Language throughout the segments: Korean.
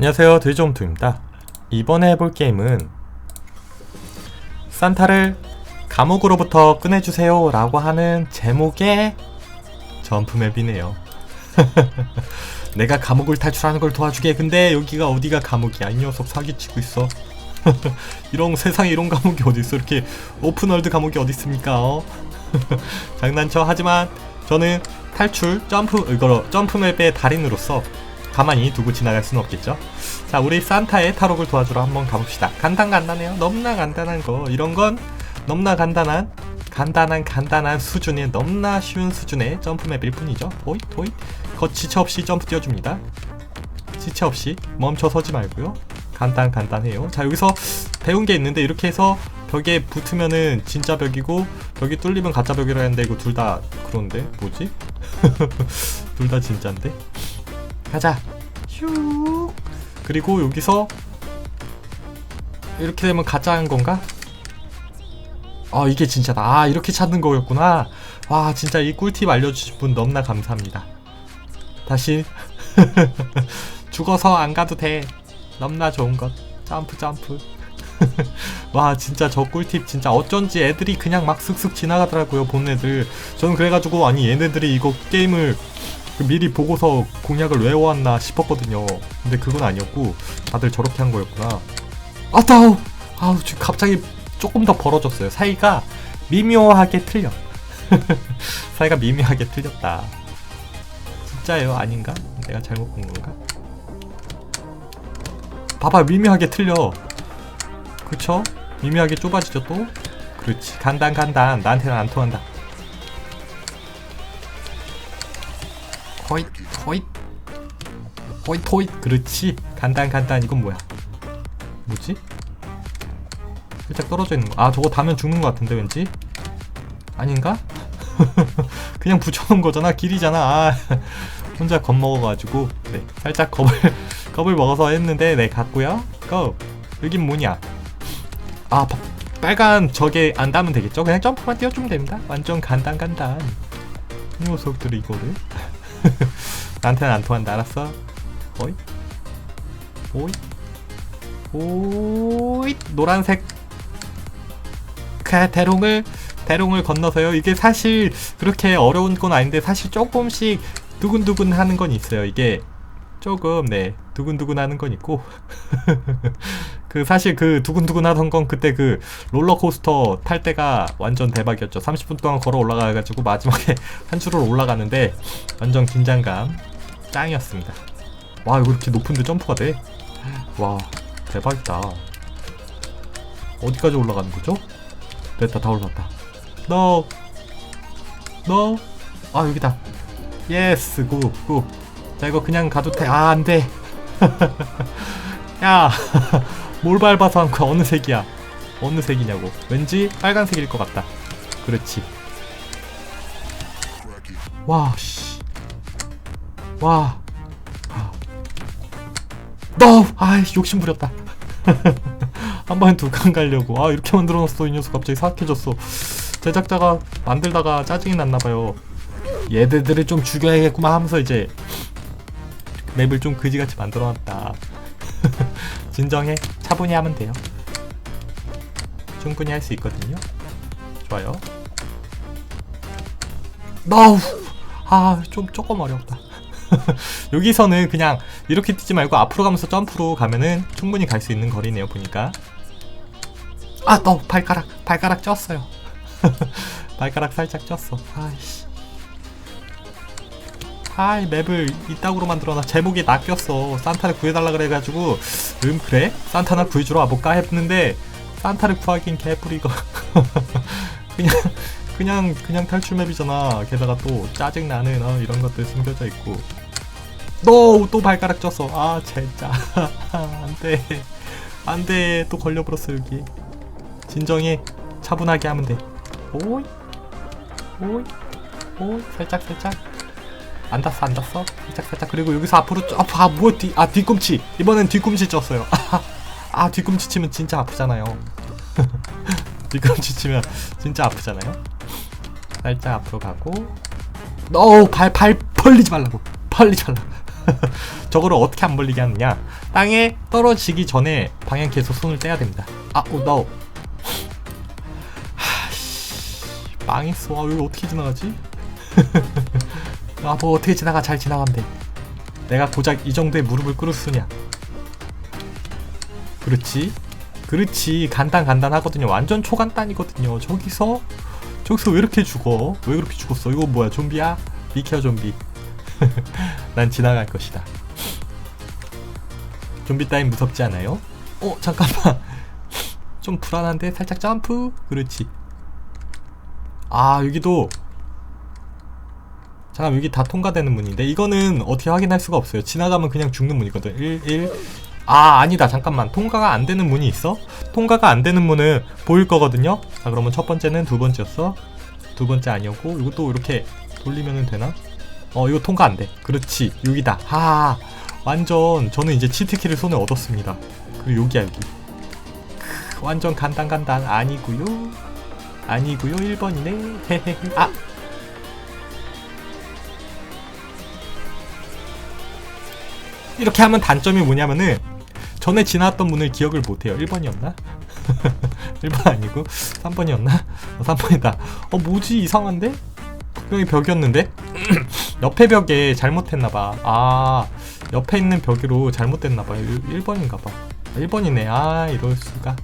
안녕하세요 드리좀투입니다. 이번에 해볼 게임은 산타를 감옥으로부터 꺼내주세요 라고 하는 제목의 점프맵이네요. 내가 감옥을 탈출하는 걸 도와주게 근데 여기가 어디가 감옥이야? 이 녀석 사기치고 있어. 이런 세상에 이런 감옥이 어디 있어? 이렇게 오픈월드 감옥이 어디 있습니까 어? 장난쳐. 하지만 저는 탈출 점프 이거 점프맵의 달인으로서 가만히 두고 지나갈 수는 없겠죠. 자, 우리 산타의 탈옥을 도와주러 한번 가봅시다. 간단 간단해요. 너무나 간단한 거. 이런 건 너무나 간단한 간단한 간단한 수준의 너무나 쉬운 수준의 점프맵일 뿐이죠. 호잇 호잇. 거 지체 없이 점프 뛰어줍니다. 지체 없이 멈춰 서지 말고요. 간단 간단해요. 자, 여기서 배운 게 있는데 이렇게 해서 벽에 붙으면은 진짜 벽이고 벽이 뚫리면 가짜 벽이라 했는데 이거 둘 다 그런데 뭐지? 둘 다 진짜인데? 가자. 휴. 그리고 여기서 이렇게 되면 가짜인 건가? 아 이게 진짜다. 아 이렇게 찾는 거였구나. 와 진짜 이 꿀팁 알려주신 분 너무나 감사합니다. 다시 죽어서 안 가도 돼. 너무나 좋은 것. 점프 점프. 와 진짜 저 꿀팁 진짜 어쩐지 애들이 그냥 막 슥슥 지나가더라고요 본 애들 저는 그래가지고 아니 얘네들이 이거 게임을 그 미리 보고서 공약을 외워왔나 싶었거든요. 근데 그건 아니었고 다들 저렇게 한 거였구나. 아따우! 아우 지금 갑자기 조금 더 벌어졌어요. 사이가 미묘하게 틀려. 사이가 미묘하게 틀렸다. 진짜예요? 아닌가? 내가 잘못 본 건가? 봐봐 미묘하게 틀려. 그쵸? 미묘하게 좁아지죠 또? 그렇지 간단 간단 나한테는 안 통한다. 호잇 호잇. 호잇 호잇. 그렇지. 간단 간단. 이건 뭐야? 뭐지? 살짝 떨어져 있는 거 아 저거 닿으면 죽는 거 같은데 왠지? 아닌가? 그냥 붙여놓은 거잖아. 길이잖아. 아 혼자 겁먹어가지고. 네 살짝 겁을 겁을 먹어서 했는데 네 갔고요. 고! 여긴 뭐냐? 아 바, 빨간 저게 안 닿으면 되겠죠? 그냥 점프만 띄워주면 됩니다. 완전 간단 간단. 이 녀석들이 이거를 나한테는 안 통한다. 알았어? 오이? 오이? 오이? 노란색 그 대롱을 대롱을 건너서요. 이게 사실 그렇게 어려운 건 아닌데 사실 조금씩 두근두근 하는 건 있어요. 이게 조금 네 두근두근 하는 건 있고. 그 사실 그 두근두근 하던 건 그때 그 롤러코스터 탈 때가 완전 대박이었죠. 30분 동안 걸어 올라가가지고 마지막에 한 줄로 올라가는데 완전 긴장감. 짱이었습니다. 와 이거 이렇게 높은데 점프가 돼 와 대박이다. 어디까지 올라가는 거죠? 됐다 다 올라갔다. 너 너? 아 여기다. 예스 굿굿 자 이거 그냥 가도 돼 아 안돼. 야 뭘 밟아서 한 거야? 어느 색이야? 어느 색이냐고. 왠지 빨간색일 것 같다. 그렇지. 와 씨. 와. 아. 너! 아이 욕심 부렸다. 한 번에 두칸 가려고. 아 이렇게 만들어 놨어. 이 녀석 갑자기 사악해졌어. 제작자가 만들다가 짜증이 났나봐요. 얘들들을 좀 죽여야겠구만 하면서 이제 맵을 좀 그지같이 만들어놨다. 진정해. 차분히 하면 돼요. 충분히 할 수 있거든요. 좋아요. 너우 아좀 조금 어렵다. 여기서는 그냥 이렇게 뛰지 말고 앞으로 가면서 점프로 가면은 충분히 갈 수 있는 거리네요 보니까. 아너 발가락 발가락 쪘어요. 발가락 살짝 쪘어. 아이씨 아이 맵을 이따구로 만들어놔. 제목이 낚였어. 산타를 구해달라 그래가지고 음 그래? 산타나 구해주러 와볼까 했는데 산타를 구하긴 개뿔이고 그냥 그냥 그냥 탈출 맵이잖아. 게다가 또 짜증나는 어, 이런 것들 숨겨져 있고. 너 또 발가락 쪘어. 아 진짜. 안돼. 안돼. 또 걸려버렸어 여기. 진정해. 차분하게 하면 돼. 오이. 오이. 오이. 살짝 살짝 안 닿았어 안 닿았어? 살짝 살짝. 그리고 여기서 앞으로 쭉 아, 뭐야 뒤, 아 뒤꿈치. 이번엔 뒤꿈치 쪘어요. 아 뒤꿈치 치면 진짜 아프잖아요. 뒤꿈치 치면 진짜 아프잖아요. 살짝 앞으로 가고. 어발 발 벌리지 말라고. 벌리지 말라고. 저거를 어떻게 안 벌리게 하느냐. 땅에 떨어지기 전에 방향키에서 손을 떼야 됩니다. 아, 오, 나 하씨. 망했어. 아, 여기 어떻게 지나가지? 아, 뭐 어떻게 지나가 잘 돼. 내가 고작 이 정도의 무릎을 꿇을 수냐. 그렇지. 그렇지. 간단 간단하거든요. 완전 초간단이거든요. 저기서 저기서 왜 이렇게 죽어? 왜 그렇게 죽었어? 이거 뭐야? 좀비야? 비켜 좀비. 난 지나갈 것이다. 좀비 따윈 무섭지 않아요? 어 잠깐만. 좀 불안한데? 살짝 점프? 그렇지. 아 여기도 잠깐 여기 다 통과되는 문인데 이거는 어떻게 확인할 수가 없어요. 지나가면 그냥 죽는 문이거든. 1 1 아 아니다. 잠깐만. 통과가 안 되는 문이 있어? 통과가 안 되는 문은 보일 거거든요? 자 그러면 첫 번째는 두 번째였어. 두 번째 아니었고 이것도 이렇게 돌리면은 되나? 어 이거 통과 안 돼. 그렇지. 여기다. 하 완전 저는 이제 치트키를 손에 얻었습니다. 그리고 여기야 여기. 크, 완전 간단간단. 아니구요. 아니구요. 1번이네. 헤헤헤. 아 이렇게 하면 단점이 뭐냐면은 전에 지나왔던 문을 기억을 못해요. 1번이었나? 1번 아니고 3번이었나? 어, 3번이다. 어 뭐지? 이상한데? 분명히 벽이었는데? 옆에 벽에 잘못했나봐. 아 옆에 있는 벽으로 잘못됐나봐요. 1번인가봐. 1번이네. 아 이럴수가.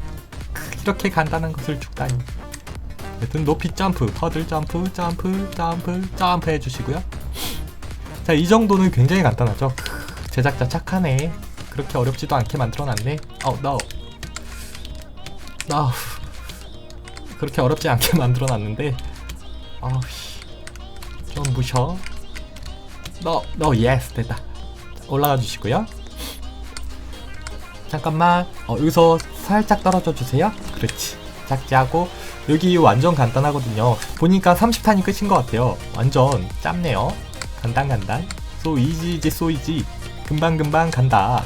이렇게 간단한 것을 죽다니. 여튼 높이 점프 허들 점프 점프 점프 점프 해주시고요. 자 이 정도는 굉장히 간단하죠 제작자 착하네 그렇게 어렵지도 않게 만들어놨네 어 no no 그렇게 어렵지 않게 만들어놨는데 아우씨 좀 무셔 너, 너, 예스, 됐다. 올라가 주시고요. 잠깐만, 어, 여기서 살짝 떨어져 주세요. 그렇지. 작지하고, 여기 완전 간단하거든요. 보니까 30탄이 끝인 것 같아요. 완전 짧네요. 간단간단. 소 이지지 소 이지. 금방금방 간다.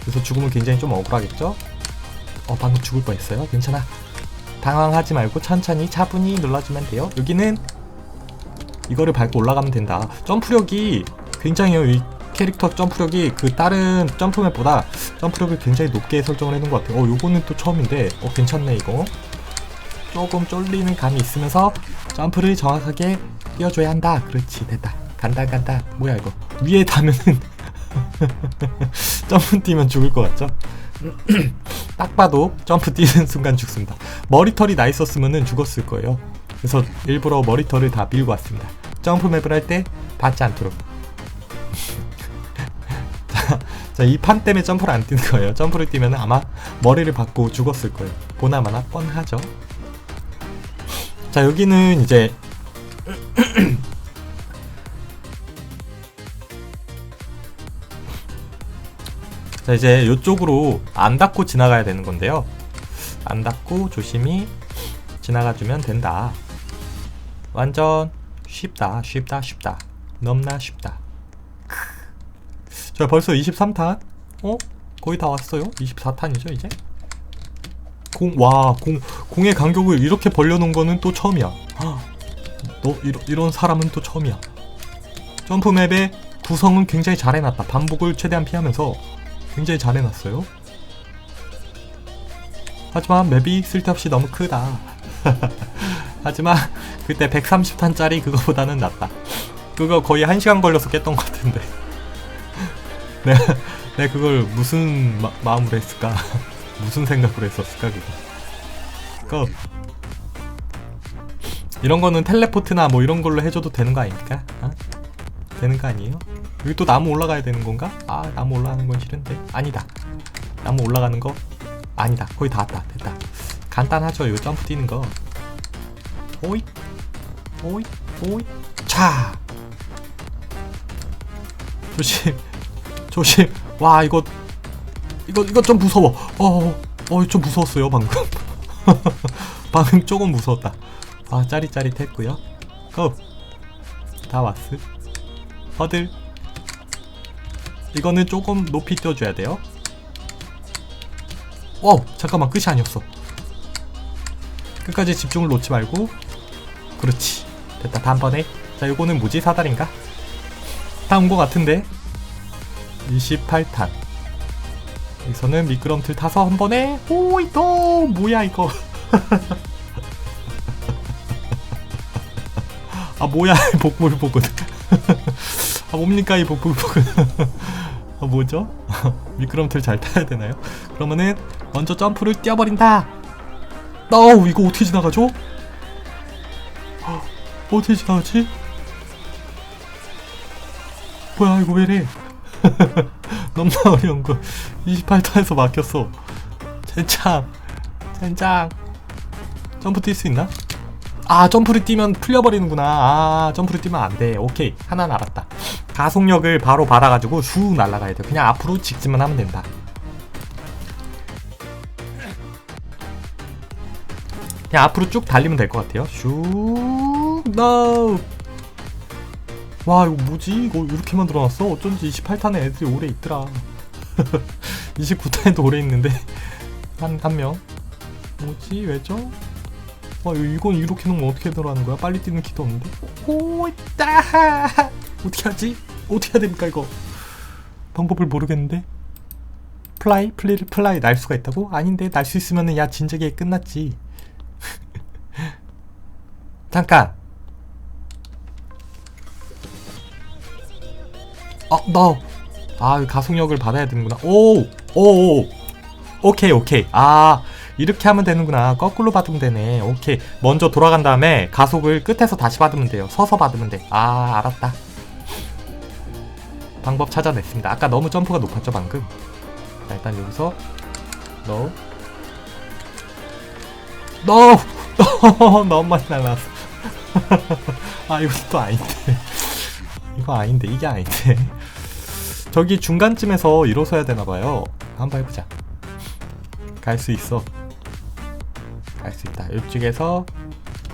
그래서 죽으면 굉장히 좀 억울하겠죠? 어, 방금 죽을 뻔했어요. 괜찮아. 당황하지 말고 천천히 차분히 눌러주면 돼요. 여기는 이거를 밟고 올라가면 된다. 점프력이 굉장히요. 이 캐릭터 점프력이 그 다른 점프맵보다 점프력을 굉장히 높게 설정을 해놓은 것 같아요. 어, 요거는 또 처음인데, 어, 괜찮네, 이거. 조금 쫄리는 감이 있으면서 점프를 정확하게 뛰어줘야 한다. 그렇지, 됐다. 간다, 간다. 뭐야, 이거. 위에 닿으면은 점프 뛰면 죽을 것 같죠? 딱 봐도 점프 뛰는 순간 죽습니다. 머리털이 나 있었으면 죽었을 거예요. 그래서 일부러 머리털을 다 밀고 왔습니다. 점프맵을 할때 받지 않도록. 자, 이 판 때문에 점프를 안 뛰는 거예요. 점프를 뛰면 아마 머리를 받고 죽었을 거예요. 보나마나 뻔하죠. 자, 여기는 이제 자, 이제 이쪽으로 안 닫고 지나가야 되는 건데요. 안 닫고 조심히 지나가주면 된다. 완전 쉽다, 쉽다, 쉽다. 넘나 쉽다. 자, 벌써 23탄? 어? 거의 다 왔어요? 24탄이죠, 이제? 공, 와, 공, 공의 간격을 이렇게 벌려놓은 거는 또 처음이야. 너, 이런, 이런 사람은 또 처음이야. 점프맵의 구성은 굉장히 잘 해놨다. 반복을 최대한 피하면서 굉장히 잘 해놨어요. 하지만 맵이 쓸데없이 너무 크다. 하지만 그때 130탄짜리 그거보다는 낫다. 그거 거의 1시간 걸려서 깼던 것 같은데. 내가, 그걸 무슨 마, 마음으로 했을까? 무슨 생각으로 했었을까, 그거. 그 이런 거는 텔레포트나 뭐 이런 걸로 해줘도 되는 거 아닙니까? 어? 되는 거 아니에요? 여기 또 나무 올라가야 되는 건가? 아, 나무 올라가는 건 싫은데. 아니다. 나무 올라가는 거? 아니다. 거의 다 왔다. 됐다. 간단하죠, 이거 점프 뛰는 거. 오이, 오이, 오이, 차! 조심, 조심. 와, 이거, 이거, 이거 좀 무서워. 어, 어, 좀 무서웠어요, 방금. 방금 조금 무서웠다. 아, 짜릿짜릿했고요. 고! 다 왔어. 허들. 이거는 조금 높이 뛰어줘야 돼요. 와우, 잠깐만, 끝이 아니었어. 끝까지 집중을 놓지 말고. 그렇지. 됐다, 다음번에. 자, 이거는 뭐지? 사다리인가? 다 온 것 같은데? 28탄 여기서는 미끄럼틀 타서 한 번에 오이 또 뭐야 이거 아 뭐야 이 복불복은 아 뭡니까 이 복불복은 아 뭐죠? 미끄럼틀 잘 타야 되나요? 그러면은 먼저 점프를 뛰어버린다. 어우 이거 어떻게 지나가죠? 어, 어떻게 지나가지? 뭐야 이거 왜래? 너무 어려운 거. 28탄에서 막혔어. 젠장 젠장. 점프 뛸 수 있나? 아 점프를 뛰면 풀려버리는구나. 아 점프를 뛰면 안돼. 오케이. 하나는 알았다 가속력을 바로 받아가지고 슉 날아가야 돼 그냥 앞으로 직진만 하면 된다. 그냥 앞으로 쭉 달리면 될 것 같아요. 슉 노! 와 이거 뭐지? 이거 이렇게 만들어놨어? 어쩐지 28탄에 애들이 오래 있더라. 29탄에도 오래 있는데. 한 한 명. 뭐지? 왜죠? 와 이건 이렇게 놓으면 어떻게 들어가는 거야? 빨리 뛰는 키도 없는데 오따 어떻게 하지? 어떻게 해야 됩니까 이거 방법을 모르겠는데 플라이 플레이를 플라이 날 수가 있다고? 아닌데 날 수 있으면은 야 진작에 끝났지 잠깐 어, 너. 아, 가속력을 받아야 되는구나. 오! 오! 오. 오케이, 오케이. 아, 이렇게 하면 되는구나. 거꾸로 받으면 되네. 오케이. 먼저 돌아간 다음에 가속을 끝에서 다시 받으면 돼요. 서서 받으면 돼. 아, 알았다. 방법 찾아냈습니다. 아까 너무 점프가 높았죠, 방금? 자, 일단 여기서 너. 너! 너무 많이 날라왔어. 아, 또 아닌데. 이거 아닌데 이게 아닌데 저기 중간쯤에서 일어서야 되나봐요 한번 해보자 갈 수 있어 갈수 있다. 이쪽에서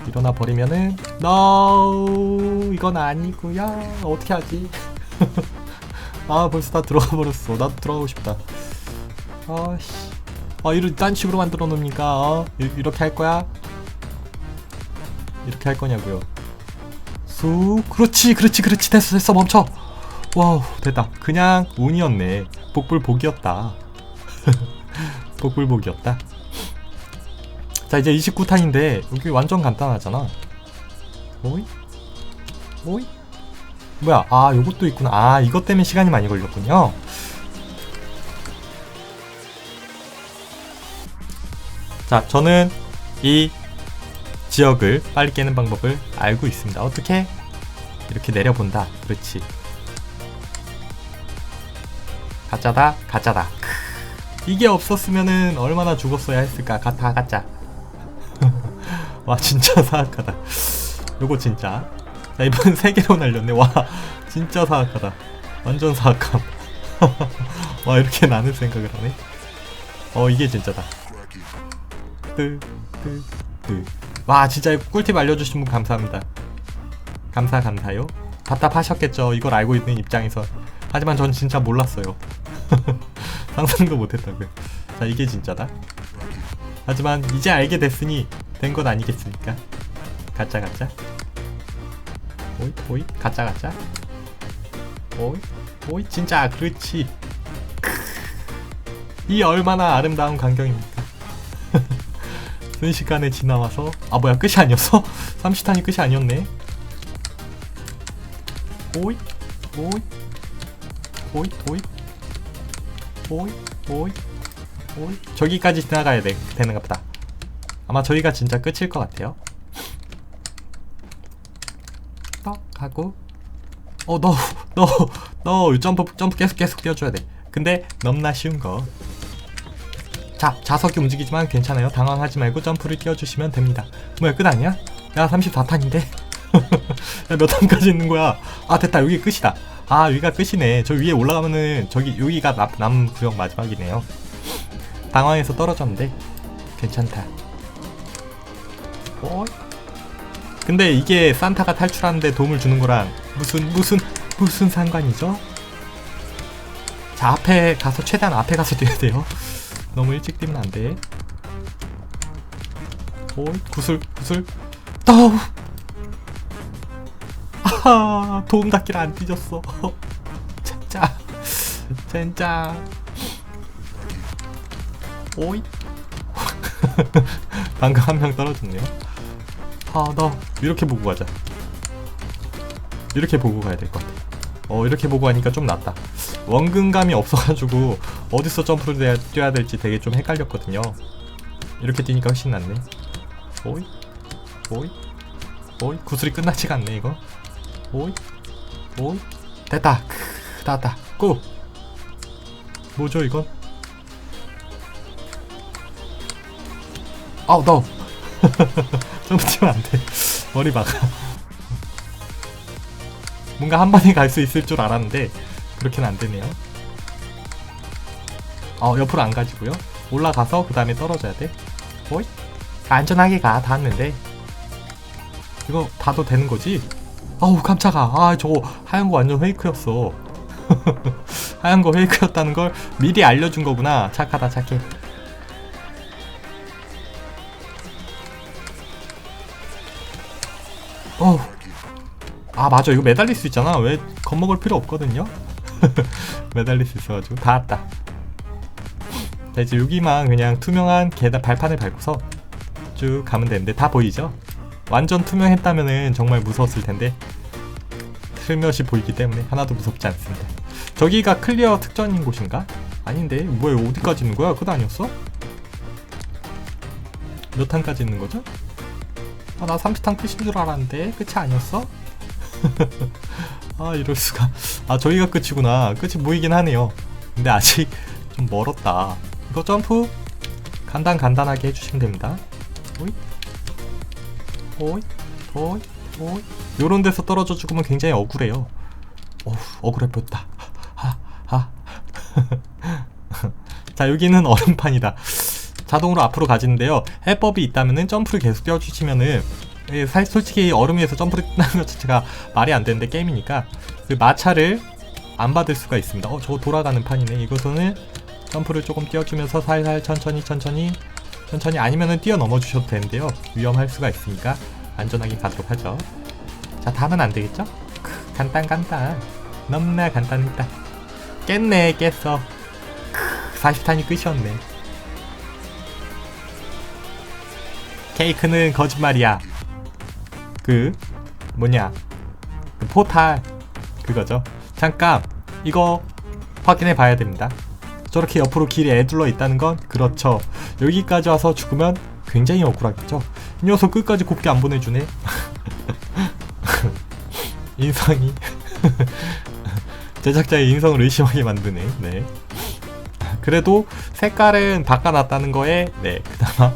일어나 버리면은 NO 이건 아니구요 어떻게 하지? 아 벌써 다 들어가 버렸어. 나도 들어가고 싶다. 아씨. 아 이런 딴 식으로 만들어 놓습니까 어? 이- 이렇게 할 거야? 이렇게 할 거냐고요? 쑥 그렇지 그렇지 그렇지. 됐어 됐어. 멈춰. 와우 됐다. 그냥 운이었네. 복불복이었다. 복불복이었다 자 이제 29탄인데 여기 완전 간단하잖아 오이 오이 뭐야 아 요것도 있구나 아 이것 때문에 시간이 많이 걸렸군요 자 저는 이 지역을 빨리 깨는 방법을 알고 있습니다. 어떻게? 이렇게 내려본다. 그렇지. 가짜다, 가짜다. 크. 이게 없었으면은 얼마나 죽었어야 했을까? 가타, 가짜. 와, 진짜 사악하다. 요거 진짜. 자, 이번 세 개로 날렸네. 와, 진짜 사악하다. 완전 사악함. 와, 이렇게 나눌 생각을 하네. 어, 이게 진짜다. 와 진짜 꿀팁 알려주신 분 감사합니다 감사 감사요 답답하셨겠죠 이걸 알고 있는 입장에서 하지만 전 진짜 몰랐어요 상상도 못했다고요 자 이게 진짜다 하지만 이제 알게 됐으니 된것 아니겠습니까? 가짜 가짜? 오이 오이? 가짜 가짜? 오이 오이? 진짜 그렇지. 이 얼마나 아름다운 광경입니까? 순식간에 지나와서 아 뭐야 끝이 아니었어? 30탄이 끝이 아니었네. 오이 오이? 오이 오이? 오이 오이 저기까지 지나가야 돼 되는가 보다 아마 저희가 진짜 끝일 것 같아요 떡 하고 어 너 너 너 점프 점프 계속 계속 뛰어줘야 돼 근데 너무나 쉬운 거 자, 자석이 움직이지만 괜찮아요. 당황하지 말고 점프를 띄워주시면 됩니다. 뭐야, 끝 아니야? 야, 34탄인데? 야, 몇 탄까지 있는 거야? 아, 됐다. 여기 끝이다. 아, 여기가 끝이네. 저 위에 올라가면은, 저기, 여기가 남, 남 구역 마지막이네요. 당황해서 떨어졌는데, 괜찮다. 어? 근데 이게 산타가 탈출하는데 도움을 주는 거랑 무슨, 무슨, 무슨 상관이죠? 자, 앞에 가서, 최대한 앞에 가서 뛰어야 돼요. 너무 일찍 뛰면 안 돼. 오, 구슬, 구슬. 다우. 아하, 도움 닫기를 안 뒤졌어. 진짜. 젠장 오이? 방금 한 명 떨어졌네요. 아너 이렇게 보고 가자. 이렇게 보고 가야 될 것 같아. 어 이렇게 보고 하니까 좀 낫다. 원근감이 없어가지고 어디서 점프를 해야- 뛰어야 될지 되게 좀 헷갈렸거든요. 이렇게 뛰니까 훨씬 낫네. 오이? 오이? 오이? 구슬이 끝나지가 않네 이거. 오이? 오이? 됐다. 크, 다 왔다. 고! 뭐죠 이건 아우 너 점프 뛰면 안돼. 머리 막아. 뭔가 한 번에 갈 수 있을 줄 알았는데 그렇게는 안 되네요. 어 옆으로 안 가지고요. 올라가서 그 다음에 떨어져야 돼. 오이 안전하게 가. 닿았는데. 이거 닿아도 되는 거지? 아우 깜짝아. 아 저거 하얀 거 완전 페이크였어. 하얀 거 페이크였다는 걸 미리 알려준 거구나. 착하다 착해 아 맞아 이거 매달릴 수 있잖아 왜 겁먹을 필요 없거든요 매달릴 수 있어가지고 다 왔다 자 이제 여기만 그냥 투명한 계단 발판을 밟고서 쭉 가면 되는데 다 보이죠? 완전 투명했다면은 정말 무서웠을 텐데 슬며시 보이기 때문에 하나도 무섭지 않습니다 저기가 클리어 특전인 곳인가? 아닌데 뭐야 어디까지 있는 거야? 그거 아니었어? 몇 탄까지 있는 거죠? 아, 나 30탄 끝인 줄 알았는데 끝이 아니었어? 아 이럴 수가. 아 저기가 끝이구나. 끝이 보이긴 하네요. 근데 아직 좀 멀었다. 이거 점프 간단 간단하게 해주시면 됩니다. 오이. 오이. 오이. 오이. 요런 데서 떨어져 죽으면 굉장히 억울해요. 어우 억울해 보였다. 하하 자 여기는 얼음판이다. 자동으로 앞으로 가지는데요. 해법이 있다면은 점프를 계속 띄워주시면은 예, 사실 솔직히 얼음 위에서 점프를 하는 것 자체가 말이 안 되는데 게임이니까 그 마찰을 안 받을 수가 있습니다. 어, 저거 돌아가는 판이네. 이것은 점프를 조금 띄워주면서 살살 천천히 천천히 천천히 아니면은 뛰어넘어 주셔도 되는데요. 위험할 수가 있으니까 안전하게 가도록 하죠. 자, 다음은 안 되겠죠? 크, 간단 간단. 너무나 간단했다. 깼네, 깼어. 크, 40탄이 끝이었네. 케이크는 거짓말이야. 그 뭐냐? 그 포탈 그거죠. 잠깐 이거 확인해 봐야 됩니다. 저렇게 옆으로 길이 애둘러 있다는 건 그렇죠. 여기까지 와서 죽으면 굉장히 억울하겠죠. 이 녀석 끝까지 곱게 안 보내주네. 인성이. 제작자의 인성을 의심하게 만드네. 네. 그래도 색깔은 바꿔놨다는 거에 네 그나마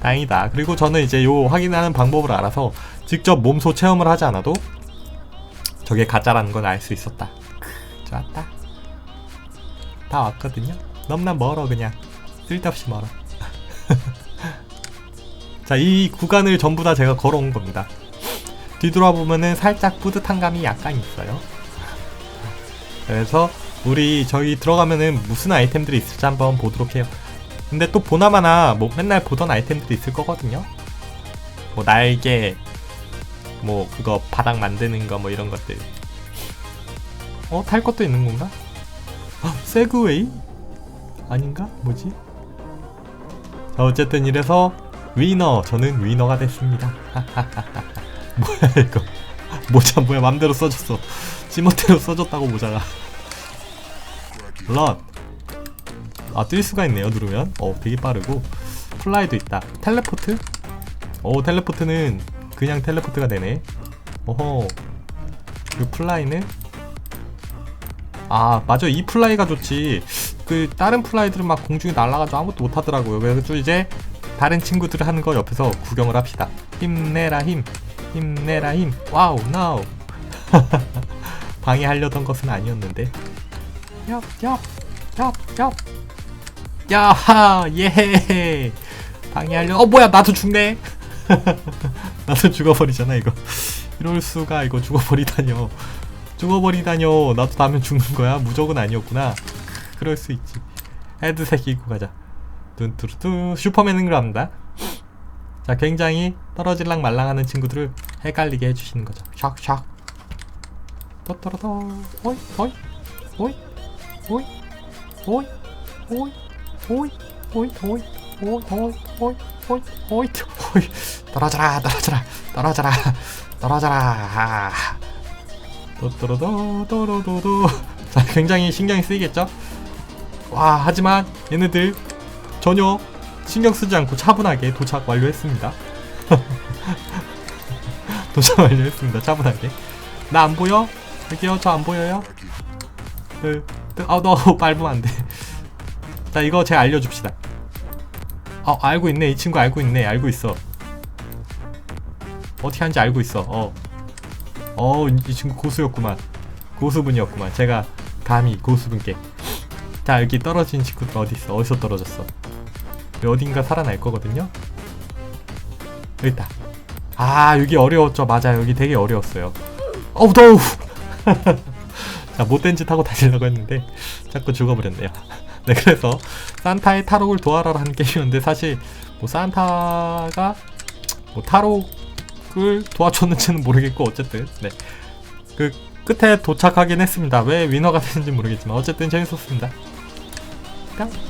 다행이다. 그리고 저는 이제 요 확인하는 방법을 알아서 직접 몸소 체험을 하지 않아도 저게 가짜라는 걸알수 있었다. 크, 좋았다. 다 왔거든요. 너무나 멀어 그냥 쓸데없이 멀어. 자, 이 구간을 전부 다 제가 걸어온 겁니다. 뒤돌아보면은 살짝 뿌듯한 감이 약간 있어요. 그래서 우리 저기 들어가면은 무슨 아이템들이 있을지 한번 보도록 해요. 근데 또 보나마나 뭐 맨날 보던 아이템들이 있을 거거든요. 뭐 날개, 뭐 그거 바닥 만드는 거 뭐 이런 것들. 어, 탈 것도 있는 건가? 아, 세그웨이? 아닌가? 뭐지? 자, 어쨌든 이래서 위너, 저는 위너가 됐습니다. 뭐야 이거? 모자 뭐야 맘대로 써줬어. 지멋대로 써줬다고 모자가. 런. 아, 뛸 수가 있네요, 누르면. 어, 되게 빠르고. 플라이도 있다. 텔레포트? 오, 텔레포트는 그냥 텔레포트가 되네. 어허. 그 플라이는? 아, 맞아. 이 플라이가 좋지. 그, 다른 플라이들은 막 공중에 날아가지고 아무것도 못하더라고요. 그래서 이제, 다른 친구들 하는 거 옆에서 구경을 합시다. 힘내라, 힘. 힘내라, 힘. 와우, 나우. 방해하려던 것은 아니었는데. 엽. 야하 예 방해하려 어 뭐야 나도 죽네 나도 죽어버리잖아 이거. 이럴 수가 이거 죽어버리다뇨. 죽어버리다뇨. 나도 나면 죽는 거야. 무적은 아니었구나. 그럴 수 있지. 헤드색 입고 가자. 둔뚜루뚜 슈퍼맨은 그럽니다. 자 굉장히 떨어질랑 말랑하는 친구들을 헷갈리게 해주시는 거죠. 샥샥. 또또로또 호이 호이. 호이. 오이. 오이. 오이. 오이. 오이. 오이 오이 오이 오이 오이 오이 오이 떨어져라 떨어져라 떨어져라 떨어져라. 또또로도 또로도도. 자 굉장히 신경이 쓰이겠죠? 와 하지만 얘네들 전혀 신경 쓰지 않고 차분하게 도착 완료했습니다. 도착 완료했습니다 차분하게. 나 안 보여? 여기요 저 안 보여요? 네. 아너 밟으면 안돼. 자 이거 제가 알려줍시다 어 알고 있네 이 친구 알고 있네 알고 있어 어떻게 하는지 알고 있어 어. 어, 이 친구 고수였구만. 고수분이었구만. 제가 감히 고수분께. 자, 여기 떨어진 친구들 어디 있어? 어디서 떨어졌어? 어딘가 살아날 거거든요. 여기 있다. 아, 여기 어려웠죠. 맞아요. 여기 되게 어려웠어요. 어우, 더우! 자, 못된 짓 하고 다니려고 했는데, 자꾸 죽어버렸네요. 네, 그래서, 산타의 탈옥을 도와라라는 게임이었는데, 사실, 뭐, 산타가, 뭐, 탈옥을 도와줬는지는 모르겠고, 어쨌든, 네. 그, 끝에 도착하긴 했습니다. 왜 위너가 되는지 모르겠지만, 어쨌든 재밌었습니다. 깡!